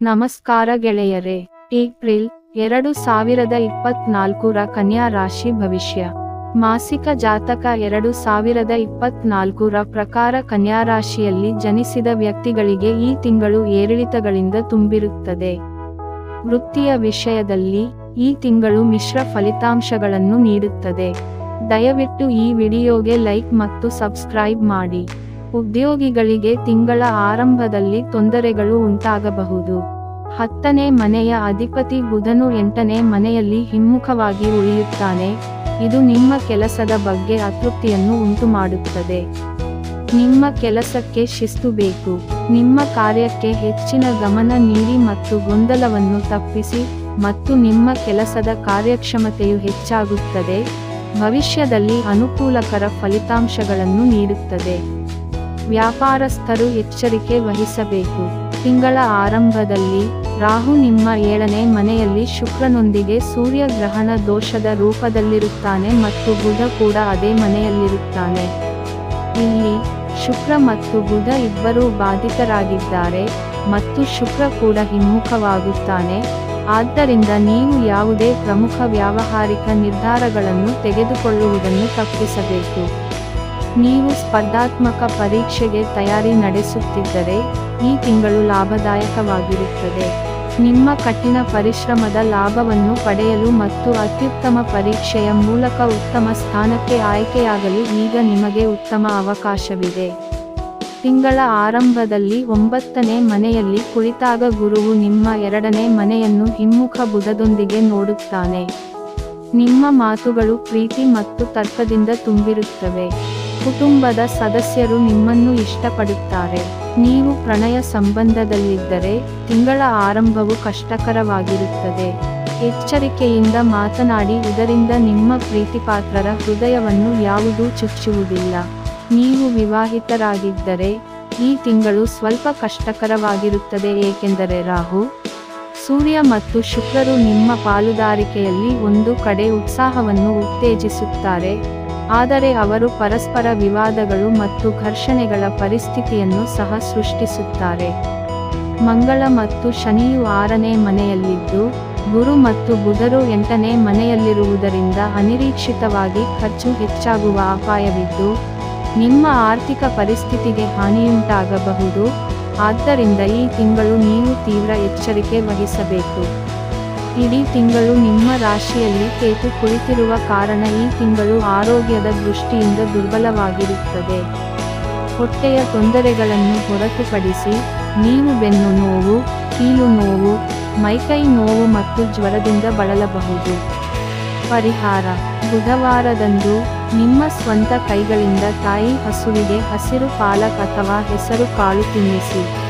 ನಮಸ್ಕಾರ ಗೆಳೆಯರೇ, ಏಪ್ರಿಲ್ ಎರಡು ಸಾವಿರದ ಇಪ್ಪತ್ನಾಲ್ಕರ ಕನ್ಯಾ ರಾಶಿ ಭವಿಷ್ಯ. ಮಾಸಿಕ ಜಾತಕ ಎರಡು ಸಾವಿರದ ಇಪ್ಪತ್ನಾಲ್ಕರ ಪ್ರಕಾರ ಕನ್ಯಾ ರಾಶಿಯಲ್ಲಿ ಜನಿಸಿದ ವ್ಯಕ್ತಿಗಳಿಗೆ ಈ ತಿಂಗಳು ಏರಿಳಿತಗಳಿಂದ ತುಂಬಿರುತ್ತದೆ. ವೃತ್ತಿಯ ವಿಷಯದಲ್ಲಿ ಈ ತಿಂಗಳು ಮಿಶ್ರ ಫಲಿತಾಂಶಗಳನ್ನು ನೀಡುತ್ತದೆ. ದಯವಿಟ್ಟು ಈ ವಿಡಿಯೋಗೆ ಲೈಕ್ ಮತ್ತು ಸಬ್ಸ್ಕ್ರೈಬ್ ಮಾಡಿ. ಉದ್ಯೋಗಿಗಳಿಗೆ ತಿಂಗಳ ಆರಂಭದಲ್ಲಿ ತೊಂದರೆಗಳು ಉಂಟಾಗಬಹುದು. ಹತ್ತನೇ ಮನೆಯ ಅಧಿಪತಿ ಬುಧನು ಎಂಟನೇ ಮನೆಯಲ್ಲಿ ಹಿಮ್ಮುಖವಾಗಿ ಉಳಿಯುತ್ತಾನೆ. ಇದು ನಿಮ್ಮ ಕೆಲಸದ ಬಗ್ಗೆ ಅತೃಪ್ತಿಯನ್ನು ಉಂಟುಮಾಡುತ್ತದೆ. ನಿಮ್ಮ ಕೆಲಸಕ್ಕೆ ಶಿಸ್ತು ಬೇಕು. ನಿಮ್ಮ ಕಾರ್ಯಕ್ಕೆ ಹೆಚ್ಚಿನ ಗಮನ ನೀಡಿ ಮತ್ತು ಗೊಂದಲವನ್ನು ತಪ್ಪಿಸಿ ಮತ್ತು ನಿಮ್ಮ ಕೆಲಸದ ಕಾರ್ಯಕ್ಷಮತೆಯು ಹೆಚ್ಚಾಗುತ್ತದೆ. ಭವಿಷ್ಯದಲ್ಲಿ ಅನುಕೂಲಕರ ಫಲಿತಾಂಶಗಳನ್ನು ನೀಡುತ್ತದೆ. ವ್ಯಾಪಾರಸ್ಥರು ಎಚ್ಚರಿಕೆ ವಹಿಸಬೇಕು. ತಿಂಗಳ ಆರಂಭದಲ್ಲಿ ರಾಹು ನಿಮ್ಮ ಏಳನೇ ಮನೆಯಲ್ಲಿ ಶುಕ್ರನೊಂದಿಗೆ ಸೂರ್ಯಗ್ರಹಣ ದೋಷದ ರೂಪದಲ್ಲಿರುತ್ತಾನೆ ಮತ್ತು ಬುಧ ಕೂಡ ಅದೇ ಮನೆಯಲ್ಲಿರುತ್ತಾನೆ. ಇಲ್ಲಿ ಶುಕ್ರ ಮತ್ತು ಬುಧ ಇಬ್ಬರೂ ಬಾಧಿತರಾಗಿದ್ದಾರೆ ಮತ್ತು ಶುಕ್ರ ಕೂಡ ಹಿಮ್ಮುಖವಾಗುತ್ತಾನೆ. ಆದ್ದರಿಂದ ನೀವು ಯಾವುದೇ ಪ್ರಮುಖ ವ್ಯಾವಹಾರಿಕ ನಿರ್ಧಾರಗಳನ್ನು ತೆಗೆದುಕೊಳ್ಳುವುದನ್ನು ತಪ್ಪಿಸಬೇಕು. ನೀವು ಸ್ಪರ್ಧಾತ್ಮಕ ಪರೀಕ್ಷೆಗೆ ತಯಾರಿ ನಡೆಸುತ್ತಿದ್ದರೆ ಈ ತಿಂಗಳು ಲಾಭದಾಯಕವಾಗಿರುತ್ತದೆ. ನಿಮ್ಮ ಕಠಿಣ ಪರಿಶ್ರಮದ ಲಾಭವನ್ನು ಪಡೆಯಲು ಮತ್ತು ಅತ್ಯುತ್ತಮ ಪರೀಕ್ಷೆಯ ಮೂಲಕ ಉತ್ತಮ ಸ್ಥಾನಕ್ಕೆ ಆಯ್ಕೆಯಾಗಲು ಈಗ ನಿಮಗೆ ಉತ್ತಮ ಅವಕಾಶವಿದೆ. ತಿಂಗಳ ಆರಂಭದಲ್ಲಿ ಒಂಬತ್ತನೇ ಮನೆಯಲ್ಲಿ ಕುಳಿತಾಗ ಗುರುವು ನಿಮ್ಮ ಎರಡನೇ ಮನೆಯನ್ನು ಹಿಮ್ಮುಖ ಬುಧದೊಂದಿಗೆ ನೋಡುತ್ತಾನೆ. ನಿಮ್ಮ ಮಾತುಗಳು ಪ್ರೀತಿ ಮತ್ತು ತರ್ಕದಿಂದ ತುಂಬಿರುತ್ತವೆ. ಕುಟುಂಬದ ಸದಸ್ಯರು ನಿಮ್ಮನ್ನು ಇಷ್ಟಪಡುತ್ತಾರೆ. ನೀವು ಪ್ರಣಯ ಸಂಬಂಧದಲ್ಲಿದ್ದರೆ ತಿಂಗಳ ಆರಂಭವು ಕಷ್ಟಕರವಾಗಿರುತ್ತದೆ. ಎಚ್ಚರಿಕೆಯಿಂದ ಮಾತನಾಡಿ, ಇದರಿಂದ ನಿಮ್ಮ ಪ್ರೀತಿಪಾತ್ರರ ಹೃದಯವನ್ನು ಯಾವುದೂ ಚುಚ್ಚುವುದಿಲ್ಲ ನೀವು ವಿವಾಹಿತರಾಗಿದ್ದರೆ ಈ ತಿಂಗಳು ಸ್ವಲ್ಪ ಕಷ್ಟಕರವಾಗಿರುತ್ತದೆ, ಏಕೆಂದರೆ ರಾಹು, ಸೂರ್ಯ ಮತ್ತು ಶುಕ್ರರು ನಿಮ್ಮ ಪಾಲುದಾರಿಕೆಯಲ್ಲಿ ಒಂದು ಕಡೆ ಉತ್ಸಾಹವನ್ನು ಉತ್ತೇಜಿಸುತ್ತಾರೆ. ಆದರೆ ಅವರು ಪರಸ್ಪರ ವಿವಾದಗಳು ಮತ್ತು ಘರ್ಷಣೆಗಳ ಪರಿಸ್ಥಿತಿಯನ್ನು ಸಹ ಸೃಷ್ಟಿಸುತ್ತಾರೆ. ಮಂಗಳ ಮತ್ತು ಶನಿಯು ಆರನೇ ಮನೆಯಲ್ಲಿದ್ದು, ಗುರು ಮತ್ತು ಬುಧರು ಎಂಟನೇ ಮನೆಯಲ್ಲಿರುವುದರಿಂದ ಅನಿರೀಕ್ಷಿತವಾಗಿ ಖರ್ಚು ಹೆಚ್ಚಾಗುವ ಅಪಾಯವಿದ್ದು, ನಿಮ್ಮ ಆರ್ಥಿಕ ಪರಿಸ್ಥಿತಿಗೆ ಹಾನಿಯುಂಟಾಗಬಹುದು. ಆದ್ದರಿಂದ ಈ ತಿಂಗಳು ನೀವು ತೀವ್ರ ಎಚ್ಚರಿಕೆ ವಹಿಸಬೇಕು. ಇಡೀ ತಿಂಗಳು ನಿಮ್ಮ ರಾಶಿಯಲ್ಲಿ ಕೇತು ಕುಳಿತಿರುವ ಕಾರಣ ಈ ತಿಂಗಳು ಆರೋಗ್ಯದ ದೃಷ್ಟಿಯಿಂದ ದುರ್ಬಲವಾಗಿರುತ್ತದೆ. ಹೊಟ್ಟೆಯ ತೊಂದರೆಗಳನ್ನು ಹೊರತುಪಡಿಸಿ ನೀವು ಬೆನ್ನು ನೋವು, ಕೀಲು ನೋವು, ಮೈಕೈ ನೋವು ಮತ್ತು ಜ್ವರದಿಂದ ಬಳಲಬಹುದು. ಪರಿಹಾರ, ಬುಧವಾರದಂದು ನಿಮ್ಮ ಸ್ವಂತ ಕೈಗಳಿಂದ ತಾಯಿ ಹಸುವಿಗೆ ಹಸಿರು ಪಾಲಕ್ ಅಥವಾ ಹೆಸರು ಕಾಳು ತಿನ್ನಿಸಿ.